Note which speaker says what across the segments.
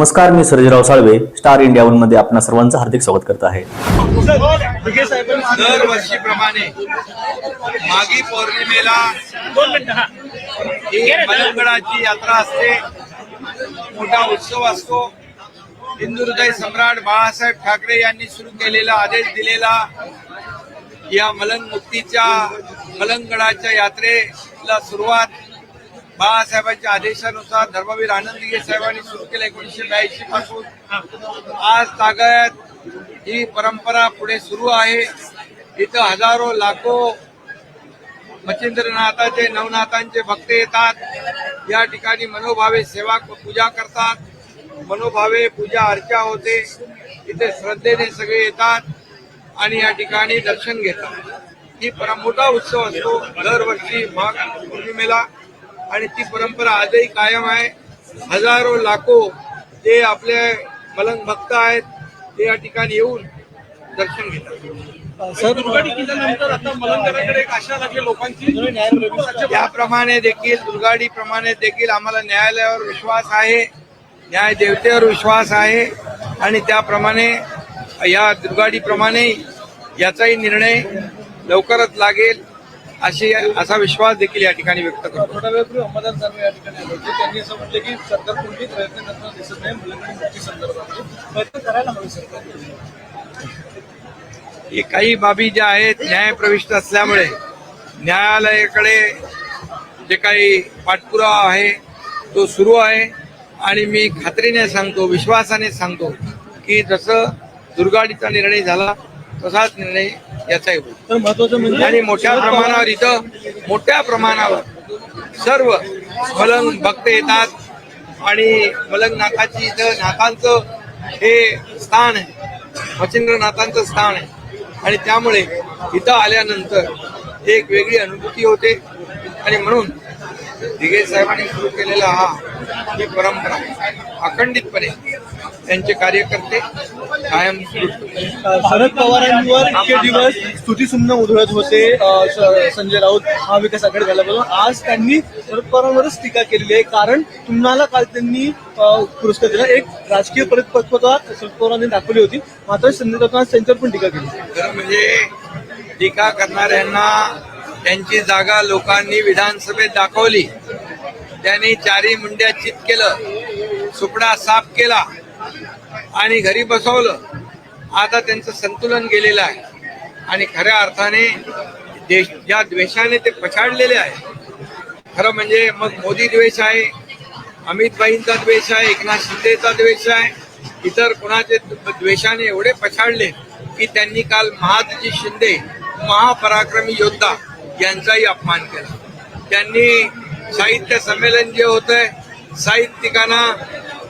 Speaker 1: नमस्कार मी Sarjerao Salve star India वनमध्ये आपणा सर्वांचं हार्दिक स्वागत करत आहे.
Speaker 2: दरवर्षीप्रमाणे मागी पौर्णिमेला ही यात्रा असते. मोठा उत्सव असतो. हिंदू हृदय सम्राट बाळासाहेब ठाकरे यांनी सुरू केलेला आदेश दिलेला. या मलंग मुक्तीच्या मलंगडाच्या यात्रेला सुरुवात बाळासाहेबांच्या आदेशानुसार धर्मवीर आनंदगे साहेबांनी सुरू केलं एकोणीसशे ब्याऐंशी पासून. आज तागत ही परंपरा पुढे सुरू आहे. इथं हजारो लाखो मच्छिंद्रनाथाचे नवनाथांचे भक्त येतात. या ठिकाणी मनोभावे सेवा पूजा करतात. मनोभावे पूजा अर्चा होते. इथे श्रद्धेने सगळे येतात आणि या ठिकाणी दर्शन घेतात. ही परम मोठा उत्सव असतो. दरवर्षी माघ पौर्णिमेला आणि ती परंपरा आजही कायम आहे. हजारो लाखो जे आपले मलंग भक्त आहेत ते या ठिकाणी येऊन दर्शन घेतात.
Speaker 3: सर दुर्गाडी किल्ल्यानंतर आता मलंगराकडे एक आशा लागली लोकांची. न्यायप्रवेशाच्या
Speaker 2: त्याप्रमाणे देखील दुर्गाडी प्रमाणे देखील आम्हाला न्यायालयावर विश्वास आहे. न्याय देवतेवर विश्वास आहे. आणि त्याप्रमाणे या दुर्गाडीप्रमाणे याचाही निर्णय लवकरच लागेल. अशी असा विश्वास देखील या ठिकाणी व्यक्त करतो.
Speaker 3: थोडा वेळपूर्वी अंबादास दानवे या ठिकाणी आले होते. त्यांनी असं म्हटलं की सरकार कोणतेही प्रयत्न करताना दिसत नाही मुलांकडे मुक्ती संदर्भात. प्रयत्न करायला हवे सरकार.
Speaker 2: हे काही बाबी ज्या आहेत न्याय प्रविष्ट असल्यामुळे न्यायालयाकडे जे काही पाठपुरावा आहे तो सुरू आहे. आणि मी खात्रीने सांगतो विश्वासाने सांगतो की जसं दुर्गाडीचा निर्णय झाला तसाच निर्णय याचाही होईल.
Speaker 3: म्हणजे
Speaker 2: आणि मोठ्या प्रमाणावर इथं मोठ्या प्रमाणावर सर्व मलंग भक्त येतात आणि मलंग नाथाची इथं नाथांचं हे स्थान आहे. मच्छिंद्रनाथांचं स्थान आहे. आणि त्यामुळे इथं आल्यानंतर एक वेगळी अनुभूती होते. आणि म्हणून दिघे साहेबांनी सुरू केलेला हा ही परंपरा अखंडितपणे त्यांचे कार्यकर्ते कायम.
Speaker 3: शरद पवारांवर इतके दिवस स्तुतीसुमन उधळत होते संजय राऊत महाविकास आघाडी झाल्यापासून आज त्यांनी शरद पवारांवरच टीका केलेली आहे कारण तुम्हाला काल त्यांनी पुरस्कार दिला. एक राजकीय परिपक्वता शरद पवारांनी दाखवली होती. मात्र संजय राऊत त्यांच्यावर पण टीका केली.
Speaker 2: म्हणजे टीका करणाऱ्यांना त्यांची जागा लोकांनी विधानसभेत दाखवली. त्यांनी चारी मुंड्या चित केलं सुपडा साफ केला. आणि घरी बसवलं. आता त्यांचं संतुलन गेलेलं आहे. आणि खऱ्या अर्थाने देश ज्या द्वेषाने ते पछाडलेले आहे. खरं म्हणजे मग मोदी द्वेष आहे अमितभाईंचा द्वेष आहे एकनाथ शिंदेचा द्वेष आहे. इतर कुणाचे द्वेषाने एवढे पछाडले की त्यांनी काल महादजी शिंदे महापराक्रमी योद्धा यांचाही अपमान केला. त्यांनी साहित्य संमेलन जे होतंय साहित्यिकांना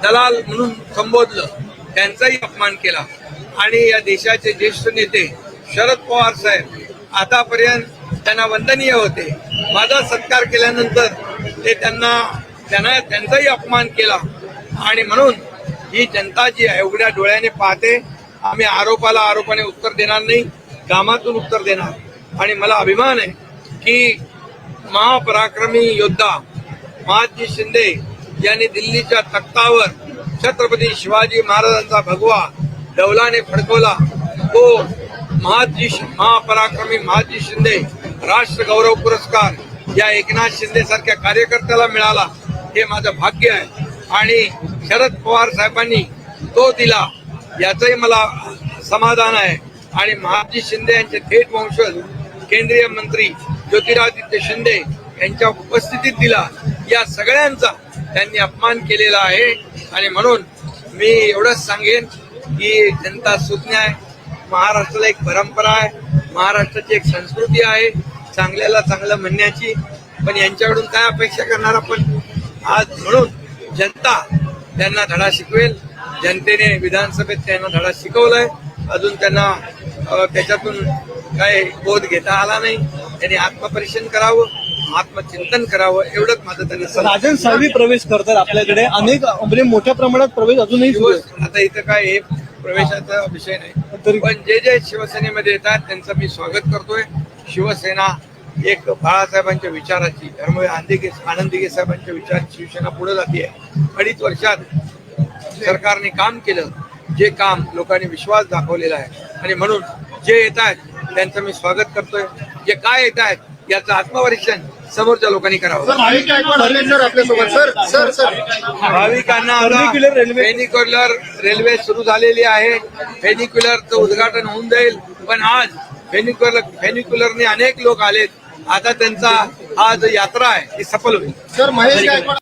Speaker 2: दलाल म्हणून संबोधलं. त्यांचाही अपमान केला. आणि या देशाचे ज्येष्ठ नेते शरद पवार साहेब आतापर्यंत त्यांना वंदनीय होते. माझा सत्कार केल्यानंतर ते त्यांना त्यांना त्यांचाही अपमान केला. आणि म्हणून ही जनता जी आहे उघड्या डोळ्याने पाहते. आम्ही आरोपाला आरोपाने उत्तर देणार नाही कामातून उत्तर देणार. आणि मला अभिमान आहे की महापराक्रमी योद्धा महाजी शिंदे यांनी दिल्लीच्या तख्तावर छत्रपती शिवाजी महाराजांचा भगवा डौलाने फडकवला. तो महाजी महापराक्रमी महाजी शिंदे राष्ट्र गौरव पुरस्कार या एकनाथ शिंदे सारख्या कार्यकर्त्याला मिळाला. हे माझं भाग्य आहे. आणि शरद पवार साहेबांनी तो दिला. याचंही मला समाधान आहे. आणि महाजी शिंदे यांचे थेट वंशज केंद्रीय मंत्री ज्योतिरादित्य शिंदे यांच्या उपस्थितीत दिला. या सगळ्यांचा त्यांनी अपमान केलेला आहे. आणि म्हणून मी एवढंच सांगेन की जनता सुज्ञ आहे. महाराष्ट्राला एक परंपरा आहे. महाराष्ट्राची एक संस्कृती आहे. चांगल्याला चांगलं म्हणण्याची. पण यांच्याकडून काय अपेक्षा करणार आपण? आज म्हणून जनता त्यांना धडा शिकवेल. जनतेने विधानसभेत त्यांना धडा शिकवलाय. अजून त्यांना त्याच्यातून काही बोध घेता आला नाही. त्यांनी आत्मपरीक्षण करावं. आत्मचिंतन करावं एवढंच माझं त्यांना
Speaker 3: राजन साळवी प्रवेश करतात आपल्याकडे. अनेक म्हणजे मोठ्या प्रमाणात प्रवेश अजूनही
Speaker 2: आता इथं काय हे प्रवेशाचा विषय नाही.
Speaker 3: तरी-
Speaker 2: पण जे जे शिवसेनेमध्ये येतात त्यांचं मी स्वागत करतोय. शिवसेना एक बाळासाहेबांच्या विचाराची धर्मवीर आनंदिगे आनंदिगे साहेबांच्या विचार शिवसेना पुढे जाते अडीच वर्षात सरकारने काम केलं. जे काम लोकांनी विश्वास दाखवलेला आहे. आणि म्हणून जे येत आहेत त्यांचं मी स्वागत करतोय. जे काय येत आहेत याचं आत्मपरीक्षण समोरच्या लोकांनी करावं.
Speaker 4: सर भाविक गायकवाड आले सर आपल्यासोबत. Sir sir sir.
Speaker 2: भाविकांना फेनिक्युलर रेल्वे सुरू झालेली आहे. फेनिक्युलरचं उद्घाटन होऊन जाईल. पण आज फेनिक्युलर फेनिक्युलरने अनेक लोक आलेत. आता त्यांचा आज यात्रा आहे ती सफल होईल.
Speaker 4: सर महेश गायकवाड